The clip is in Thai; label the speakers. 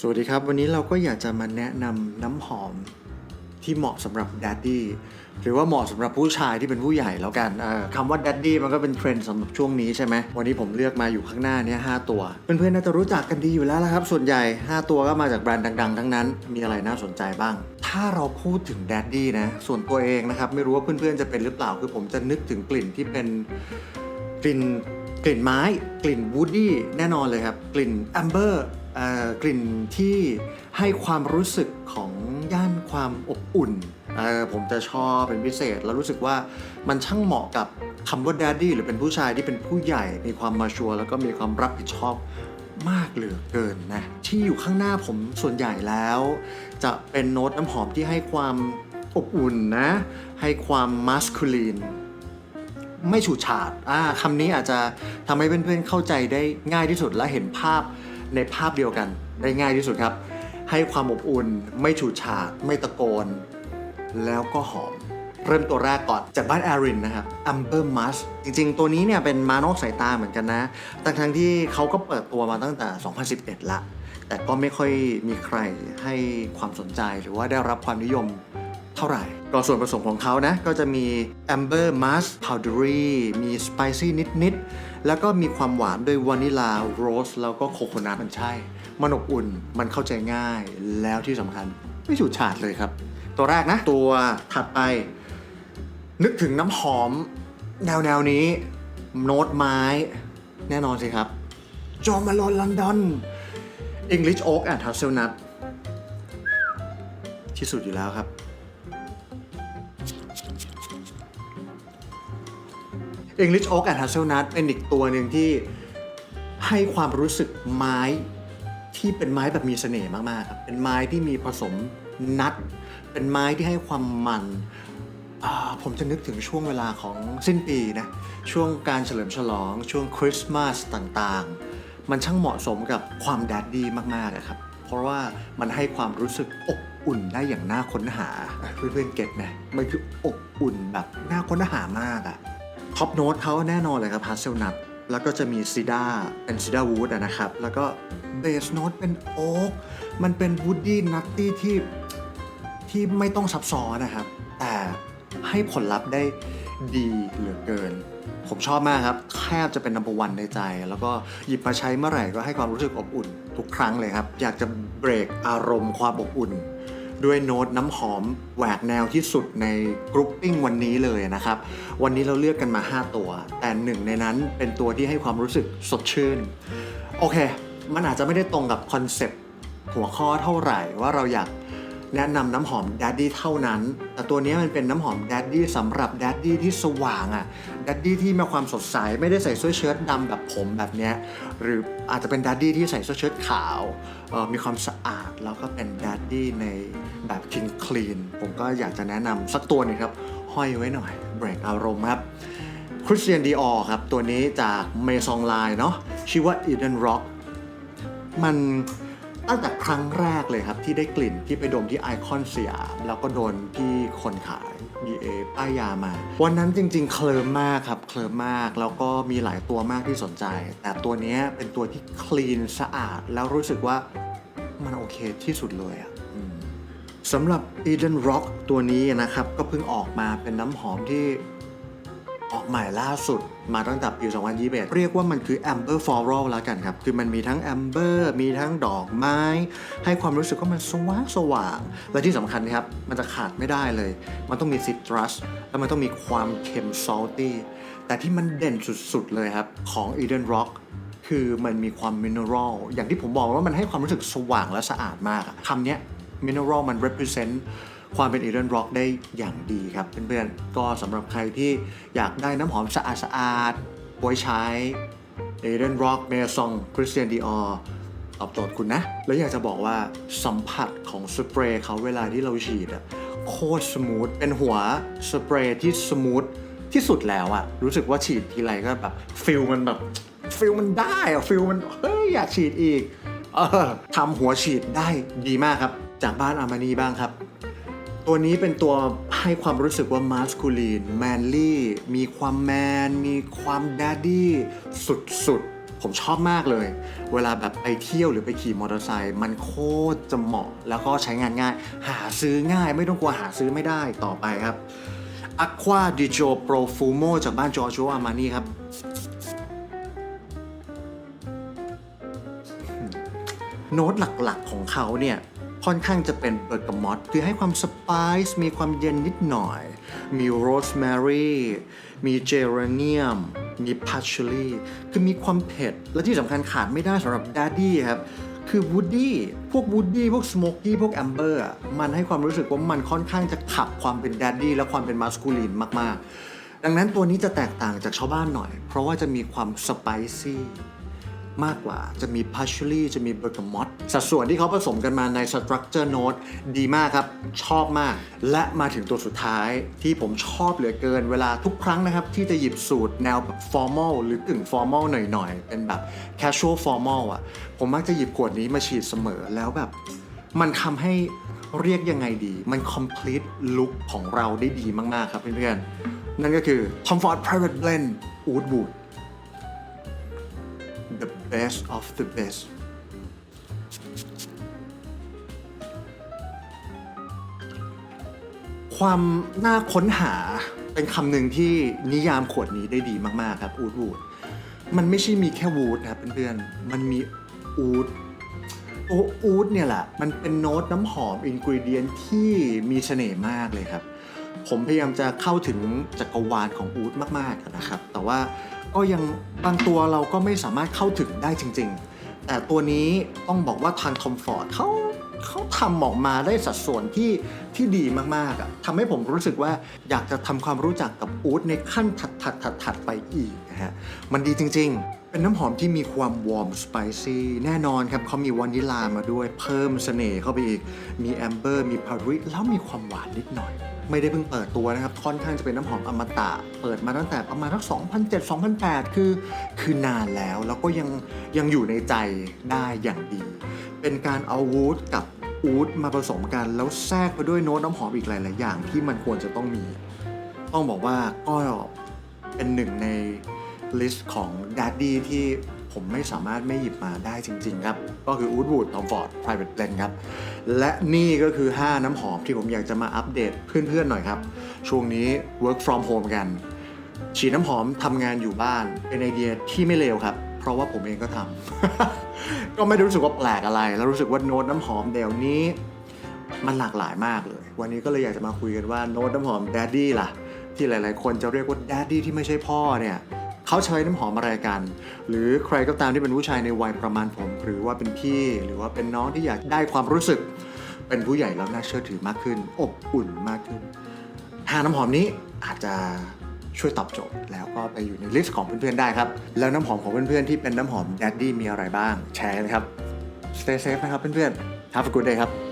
Speaker 1: สวัสดีครับ วันนี้เราก็อยากจะมาแนะนำน้ำหอมที่เหมาะสำหรับแดดดี้หรือว่าเหมาะสำหรับผู้ชายที่เป็นผู้ใหญ่แล้วกันคำว่าแดดดี้มันก็เป็นเทรนด์สำหรับช่วงนี้ใช่ไหมวันนี้ผมเลือกมาอยู่ข้างหน้าเนี้ห้าตัวเพื่อนๆน่าจะรู้จักกันดีอยู่แล้วละครับ ส่วนใหญ่ 5 ตัวก็มาจากแบรนด์ดัง ๆ ทั้งนั้น มีอะไรน่าสนใจบ้าง ถ้าเราพูดถึงแดดดี้นะส่วนตัวเองนะครับไม่รู้ว่าเพื่อนๆจะเป็นหรือเปล่าคือผมจะนึกถึงกลิ่นที่เป็นกลิ่นกลิ่นไม้ กลิ่นวูดดี้แน่นอนเลยครับกลิ่นแอมเบอร์ กลิ่นที่ให้ความรู้สึกของย่านความอบอุ่น ผมจะชอบเป็นพิเศษ แล้วรู้สึกว่ามันช่างเหมาะกับคำว่า daddy หรือเป็นผู้ชายที่เป็นผู้ใหญ่ มีความมาชัวร์แล้วก็มีความรับผิดชอบมากเหลือเกินนะที่อยู่ข้างหน้าผมส่วนใหญ่แล้ว จะเป็นโน้ตน้ำหอมที่ให้ความอบอุ่นนะ ให้ความมัสคูลีนไม่ฉูดฉาดอ่าคำนี้อาจจะทำให้เพื่อนๆเข้าใจได้ง่ายที่สุดและเห็นภาพ ในภาพเดียวกันได้ง่ายที่สุดครับ ให้ความอบอุ่นไม่ฉูดฉาดไม่ตะโกน แล้วก็หอม เริ่มตัวแรกก่อนจากบ้าน a อรินนะครับ Amber Musk จริงๆ ตัวนี้เนี่ยเป็นมานอกสายตาเหมือนกันนะแต่ทั้งที่เขาก็เปิดตัวมาตั้งแต่ 2011 ละ แต่ก็ไม่ค่อยมีใครให้ความสนใจหรือว่าได้รับความนิยม ท่าไหร่ ก็ส่วนผสมของเขานะ ก็จะมี amber musk powdery มี spicy นิด ๆ แล้วก็มีความหวานด้วยวานิลาโรสแล้วก็โคโคนัทมันใช่ มันอบอุ่นมันเข้าใจง่ายแล้วที่สำคัญ ไม่ฉูดฉาดเลยครับ ตัวแรกนะ ตัวถัดไป นึกถึงน้ำหอม แนวแนวๆนี้ โน้ตไม้ แน่นอนสิครับจอมาลอนลอนดอน English Oak and Hazelnut ที่สุดอยู่แล้วครับ English Oak and Hazelnut เป็นอีกตัวหนึ่งที่ให้ความรู้สึกไม้ที่เป็นไม้แบบมีเสน่ห์มากๆครับ เป็นไม้ที่มีผสมนัด เป็นไม้ที่ให้ความมันอ่าผมจะนึกถึงช่วงเวลาของสิ้นปีนะ ช่วงการเฉลิมฉลอง ช่วงคริสต์มาสต่างๆ มันช่างเหมาะสมกับความแดดดีมากๆครับ เพราะว่ามันให้ความรู้สึกอบอุ่นได้อย่างน่าค้นหา เพื่อนๆเก็ตไหมมันคืออบอุ่นแบบน่าค้นหามากอะ ท็อปโน้ตเขาแน่นอนเลยครับพาสเซลนัทแล้วก็จะมีซีดาเป็นซีดาวูดนะครับ แล้วก็เบสโน้ตเป็นโอ๊กมันเป็นวูดดี้นัตตี้ที่ที่ไม่ต้องซับซ้อนนะครับ แต่ให้ผลลัพธ์ได้ดีเหลือเกิน ผมชอบมากครับแทบจะเป็นนัมเบอร์วันในใจ แล้วก็หยิบมาใช้เมื่อไหร่ก็ให้ความรู้สึกอบอุ่น ทุกครั้งเลยครับ อยากจะเบรกอารมณ์ความอบอุ่น ด้วยโน้ตน้ำหอมแหวกแนวที่สุดในกรุ๊ปปิ้งวันนี้เลยนะครับ วันนี้เราเลือกกันมา 5 ตัว แต่หนึ่งในนั้นเป็นตัวที่ให้ความรู้สึกสดชื่น โอเค มันอาจจะไม่ได้ตรงกับคอนเซปต์หัวข้อเท่าไหร่ว่าเราอยากแนะนำน้ำหอม d ดดดี้เท่านั้น แต่ตัวนี้มันเป็นน้ำหอม d ดดดี้สำหรับ d ดดดี้ที่สว่างอะ่ะ ดัดดี้ที่มีความสดใสไม่ได้ใส่เสื้อเชิ้ตดำแบบผมแบบเนี้ยหรืออาจจะเป็น d ดดดี้ที่ใส่เสื้อเชิ้ตขาวมีความสะอาดแล้วก็เป็น d ดดดี้ในแบบคินคลีนผมก็อยากจะแนะนำสักตัวนึงครับ ห้อยไว้หน่อยเบรกอารมณ์ครับคริสเตียนดีออครับ ตัวนี้จากเมซองไลน์เนาะชื่อว่า Eden Rock มันตั้งแต่ครั้งแรกเลยครับ ที่ได้กลิ่นที่ไปดมที่ไอคอนสยามแล้วก็โดนที่คนขาย BA ป้ายยามา วันนั้นจริง ๆ เคลิมมากครับ เคลิมมาก แล้วก็มีหลายตัวมากที่สนใจ แต่ตัวนี้เป็นตัวที่คลีนสะอาด แล้วรู้สึกว่ามันโอเคที่สุดเลยอะสำหรับ Eden Rock ตัวนี้นะครับ ก็เพิ่งออกมาเป็นน้ำหอมที่ ออกใหม่ล่าสุดมาตั้งแต่ปี 2021 เรียกว่ามันคือ Amber Floral แล้วกันครับ คือมันมีทั้ง Amber มีทั้งดอกไม้ ให้ความรู้สึกว่ามันสว่างสว่าง และที่สำคัญนะครับ มันจะขาดไม่ได้เลย มันต้องมี citrus แล้วมันต้องมีความเค็ม salty แต่ที่มันเด่นสุดๆเลยครับ ของ Eden Rock คือมันมีความมินเนอรัลอย่างที่ผมบอกว่ามันให้ความรู้สึกสว่างและสะอาดมากคำเนี้ยมินเนอรัลมัน represent ความเป็น Eden Rock ได้อย่างดีครับเพื่อนๆ ก็สำหรับใครที่อยากได้น้ำหอมสะอาดสะอาดๆไว้ใช้ Eden Rock m a s o n Christian Dior ตอบโจทย์คุณนะ แล้วอยากจะบอกว่าสัมผัสของสเปรย์เขาเวลาที่เราฉีดอะโคตรสมูทเป็นหัวสเปรย์ที่สมูทที่สุดแล้วอะรู้สึกว่าฉีดทีไรก็แบบฟิลมันแบบฟิลมันได้อะฟิลมันเฮ้ยอยากฉีดอีกเออทำหัวฉีดได้ดีมากครับ จากบ้านอามานีบ้างครับ ตัวนี้เป็นตัวให้ความรู้สึกว่ามาสคูลีนแมนลี่มีความแมน มีความด a ดดี้สุดผมชอบมากเลย เวลาแบบไปเที่ยวหรือไปขี่มอเตอร์ไซค์มันโคตรจะเหมาะ แล้วก็ใช้งานง่าย หาซื้อง่ายไม่ต้องกลัวหาซื้อไม่ได้ต่อไปครับ Aqua di Gio Profumo จากบ้าน Giorgio Armani ครับ โน้ตหลักๆของเขาเนี่ย ค่อนข้างจะเป็นเบอร์กามอตคือให้ความสไปซ์มีความเย็นนิดหน่อย มีโรสแมรี่มีเจเรเนียม มีพัชชูรี่คือมีความเผ็ด และที่สำคัญขาดไม่ได้สำหรับด a ดดี้ครับคือวูดดี้พวกวูดดี้พวกสโมกกี้พวกแอมเบอร์มันให้ความรู้สึกว่ามันค่อนข้างจะขับความเป็นด a ดดี้และความเป็นมาสคูลีนมาก ๆ ดังนั้นตัวนี้จะแตกต่างจากชาวบ้านหน่อย เพราะว่าจะมีความสไปซี่ มากกว่า จะมีพัชชูรี่จะมีเบอร์กามอตสัดส่วนที่เขาผสมกันมาในสตรัคเจอร์โน้ตดีมากครับ ชอบมาก และมาถึงตัวสุดท้ายที่ผมชอบเหลือเกินเวลาทุกครั้งนะครับ ที่จะหยิบสูตรแนวแบบฟอร์มอลหรือกึ่งฟอร์มอลหน่อยๆ เป็นแบบ casual formal อะ ผมมักจะหยิบขวดนี้มาฉีดเสมอแล้วแบบ มันทำให้เรียกยังไงดี มัน complete look ของเราได้ดีมากๆครับเพื่อนๆนั่นก็คือ Tom Ford Private Blend Oud Wood best of the best ความน่าค้นหาเป็นคำหนึ่งที่นิยามขวดนี้ได้ดีมากๆครับอูดวูดมันไม่ใช่มีแค่วูดนะเพื่อนๆ มันมีอูดตัวอูดเนี่ยแหละ มันเป็นโน้ตน้ำหอมอินกริเดียนที่มีเสน่ห์มากเลยครับ ผมพยายามจะเข้าถึงจักรวาลของอูดมากๆนะครับ แต่ว่า ก็ยังบางตัวเราก็ไม่สามารถเข้าถึงได้จริง ๆ แต่ตัวนี้ต้องบอกว่าทางทอมฟอร์ดเขาเขาทำออกมาได้สัดส่วนที่ที่ดีมากๆอะทำให้ผมรู้สึกว่าอยากจะทำความรู้จักกับอูดในขั้นถัดถัดถัดถัดไปอีกนะฮะ มันดีจริง ๆเป็นน้ำหอมที่มีความวอร์มสไปซี่แน่นอนครับเขามีวานิลามาด้วยเพิ่มเสน่ห์เข้าไปอีก มีแอมเบอร์ มีพาริแล้วมีความหวานนิดหน่อย ไม่ได้เพิ่งเปิดตัวนะครับ ค่อนข้างจะเป็นน้ำหอมอมตะ เปิดมาตั้งแต่ประมาณทัก2007 2008 คือ คือนานแล้วแล้วก็ยังยังอยู่ในใจได้อย่างดี เป็นการเอาวูดกับอูดมาผสมกันแล้วแทรกไปด้วยโน้ตน้ำหอมอีกหลาย ๆ อย่างที่มันควรจะต้องมี ต้องบอกว่าก็เป็นหนึ่งในลิสต์ของด a ดดี้ที่ผมไม่สามารถไม่หยิบมาได้จริง ๆ ครับ ก็คือ Woodwood Tom Ford Private Blend ครับ และนี่ก็คือ 5 น้ำหอมที่ผมอยากจะมาอัปเดตเพื่อนๆหน่อยครับ ช่วงนี้ work from home กัน ฉีดน้ำหอมทำงานอยู่บ้าน เป็นไอเดียที่ไม่เลวครับ เพราะว่าผมเองก็ทำ ก็ไม่ได้รู้สึกว่าแปลกอะไร แล้วรู้สึกว่าโน้ตน้ำหอมเดี๋ยวนี้ มันหลากหลายมากเลย วันนี้ก็เลยอยากจะมาคุยกันว่าโน้ตน้ำหอมแดดดี้ล่ะ ที่หลาย ๆ คนจะเรียกว่าแดดดี้ที่ไม่ใช่พ่อเนี่ย เขาใช้น้ำหอมอะไรกัน หรือใครก็ตามที่เป็นผู้ชายในวัยประมาณผม หรือว่าเป็นพี่ หรือว่าเป็นน้องที่อยากได้ความรู้สึก เป็นผู้ใหญ่แล้วน่าเชื่อถือมากขึ้น อบอุ่นมากขึ้นหาน้ำหอมนี้อาจจะช่วยตอบโจทย์แล้วก็ไปอยู่ในลิสต์ของเพื่อนๆได้ครับ แล้วน้ำหอมของเพื่อนๆที่เป็นน้ำหอมแดดดี้มีอะไรบ้างแชร์กันครับ Stay safe นะครับเพื่อนๆ Have a good day ครับ